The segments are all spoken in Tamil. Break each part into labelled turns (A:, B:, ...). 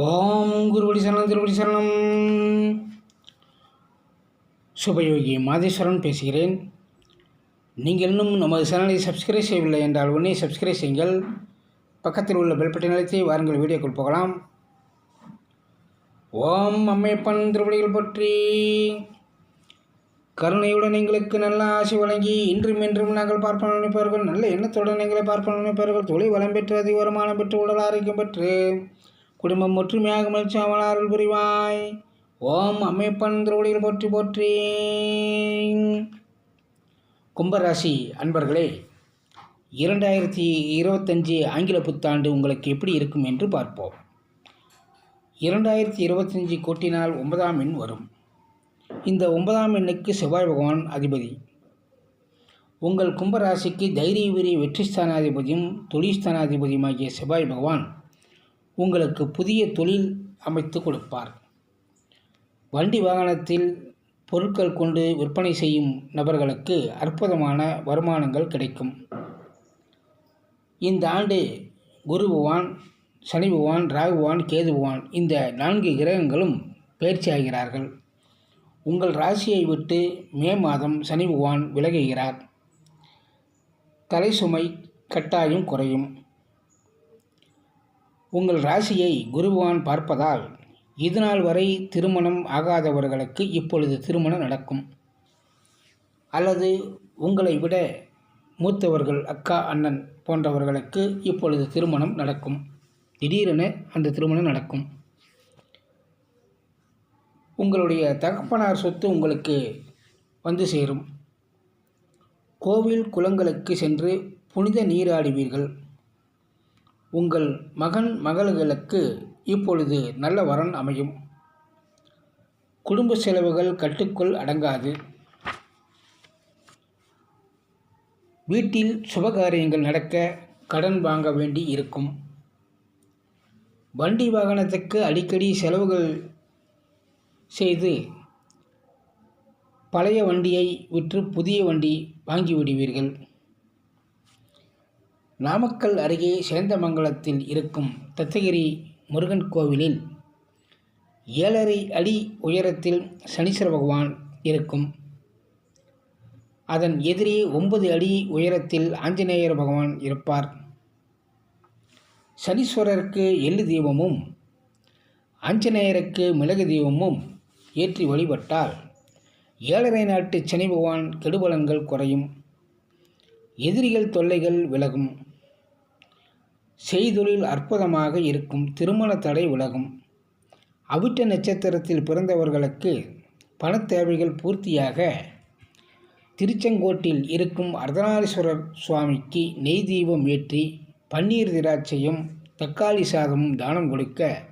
A: ஓம் குருபடி சரணம் திருபடி சரணம். சுபயோகி மாதேஸ்வரன் பேசுகிறேன். நீங்கள் இன்னும் நமது சேனலை சப்ஸ்கிரைப் செய்யவில்லை என்றால் உடனே சப்ஸ்கிரைப் செய்யுங்கள். பக்கத்தில் உள்ள பெல் பட்டன் அழைத்து வாருங்கள் வீடியோக்குள் போகலாம். ஓம் அம்மையப்பன் திருவடிகள் பற்றி. கருணையுடன் எங்களுக்கு நல்ல ஆசை வழங்கி இன்றும் இன்றும் நாங்கள் பார்ப்பன நினைப்பார்கள் நல்ல எண்ணத்துடன் எங்களை பார்ப்பன நினைப்பார்கள் தொழில் வளம் பெற்று அதிக வருமானம் பெற்று உடல் ஆரோக்கியம் பெற்று குடும்பம் ஒற்றுமையாக மகிழ்ச்சி அருள் புரிவாய். ஓம் அமைப்பன் திருவடியில் போற்றி போற்றி. கும்பராசி அன்பர்களே இரண்டாயிரத்தி இருபத்தஞ்சி ஆங்கில புத்தாண்டு உங்களுக்கு எப்படி இருக்கும் என்று பார்ப்போம். இரண்டாயிரத்தி இருபத்தஞ்சி கூட்டினால் ஒன்பதாம் எண் வரும். இந்த ஒன்பதாம் எண்ணுக்கு செவ்வாய் பகவான் அதிபதி. உங்கள் கும்பராசிக்கு தைரிய வீரிய வெற்றி ஸ்தானாதிபதியும் தொழில் ஸ்தானாதிபதியுமாகிய செவ்வாய் பகவான் உங்களுக்கு புதிய தொழில் அமைத்து கொடுப்பார். வண்டி வாகனத்தில் பொருட்கள் கொண்டு விற்பனை செய்யும் நபர்களுக்கு அற்புதமான வருமானங்கள் கிடைக்கும். இந்த ஆண்டு குரு பகவான் சனி பகவான் ராகு பகவான் கேது பகவான் இந்த நான்கு கிரகங்களும் பயிற்சி ஆகிறார்கள் உங்கள் ராசியை விட்டு மே மாதம் சனி பகவான் விலகுகிறார். தலை சுமை கட்டாயம் குறையும். உங்கள் ராசியை குருபகவான் பார்ப்பதால் இதுநாள் வரை திருமணம் ஆகாதவர்களுக்கு இப்பொழுது திருமணம் நடக்கும். அல்லது உங்களை விட மூத்தவர்கள் அக்கா அண்ணன் போன்றவர்களுக்கு இப்பொழுது திருமணம் நடக்கும். திடீரென அந்த திருமணம் நடக்கும். உங்களுடைய தகப்பனார் சொத்து உங்களுக்கு வந்து சேரும். கோவில் குளங்களுக்கு சென்று புனித நீராடுவீர்கள். உங்கள் மகன் மகள்களுக்கு இப்பொழுது நல்ல வரன் அமையும். குடும்ப செலவுகள் கட்டுக்குள் அடங்காது. வீட்டில் சுபகாரியங்கள் நடக்க கடன் வாங்க வேண்டி இருக்கும். வண்டி வாகனத்துக்கு அடிக்கடி செலவுகள் செய்து பழைய வண்டியை விற்று புதிய வண்டி வாங்கிவிடுவீர்கள் நாமக்கல் அருகே சேந்தமங்கலத்தில் இருக்கும் தத்தகிரி முருகன் கோவிலில் ஏழரை அடி உயரத்தில் சனீஸ்வர பகவான் இருக்கும். அதன் எதிரே ஒன்பது அடி உயரத்தில் ஆஞ்சநேயர் பகவான் இருப்பார். சனீஸ்வரருக்கு எள்ளு தீபமும் ஆஞ்சநேயருக்கு மிளகு தீபமும் ஏற்றி வழிபட்டால் ஏழரை நாட்டு சனி பகவான் கெடுபலன்கள் குறையும். எதிரிகள் தொல்லைகள் விலகும். செய்தொழில் அற்புதமாக இருக்கும் திருமண தடை உலகம். அவிட்ட நட்சத்திரத்தில் பிறந்தவர்களுக்கு பண தேவைகள் பூர்த்தியாக. திருச்செங்கோட்டில் இருக்கும் அர்த்தநாரீஸ்வரர் சுவாமிக்கு நெய் தீபம் ஏற்றி பன்னீர் திராட்சையும் தக்காளி சாதமும் தானம் கொடுக்க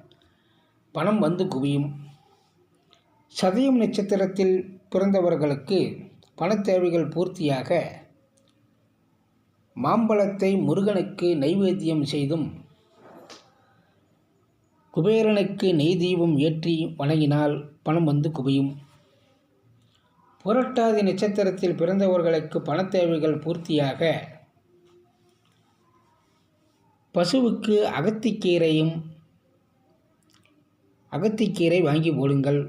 A: பணம் வந்து குவியும். சதயம் நட்சத்திரத்தில் பிறந்தவர்களுக்கு பண தேவைகள் பூர்த்தியாக. மாம்பழத்தை முருகனுக்கு நைவேத்தியம் செய்தும் குபேரனுக்கு நெய் தீபம் ஏற்றி வணங்கினால் பணம் வந்து குவியும். புரட்டாதி நட்சத்திரத்தில் பிறந்தவர்களுக்கு பணத்தேவைகள் பூர்த்தியாக. பசுவுக்கு அகத்திக்கீரையும் அகத்திக்கீரை வாங்கி போடுங்கள்.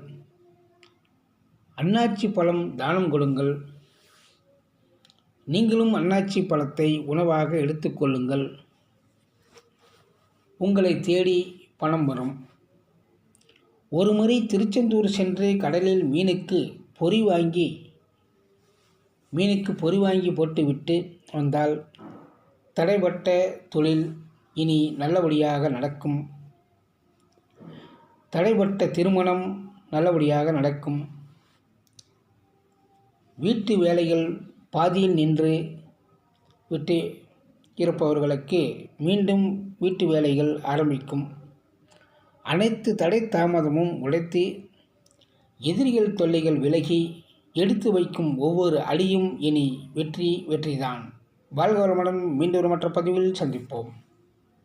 A: அன்னாச்சி பழம் தானம் கொடுங்கள். நீங்களும் அன்னாச்சி பழத்தை உணவாக எடுத்துக்கொள்ளுங்கள். உங்களை தேடி பணம் வரும். ஒரு முறை திருச்செந்தூர் சென்று கடலில் மீனுக்கு பொறி வாங்கி மீனுக்கு பொறி வாங்கி போட்டுவிட்டு வந்தால் தடைப்பட்ட தொழில் இனி நல்லபடியாக நடக்கும். தடைப்பட்ட திருமணம் நல்லபடியாக நடக்கும். வீட்டு வேலைகள் பாதியில் நின்று விட்டு இருப்பவர்களுக்கு மீண்டும் வீட்டு வேலைகள் ஆரம்பிக்கும். அனைத்து தடை தாமதமும் உடைத்து எதிரிகள் தொல்லைகள் விலகி எடுத்து வைக்கும் ஒவ்வொரு அடியும் இனி வெற்றி வெற்றிதான். வாழ்க வளமுடன் மீண்டும் மற்ற பதிவில் சந்திப்போம்.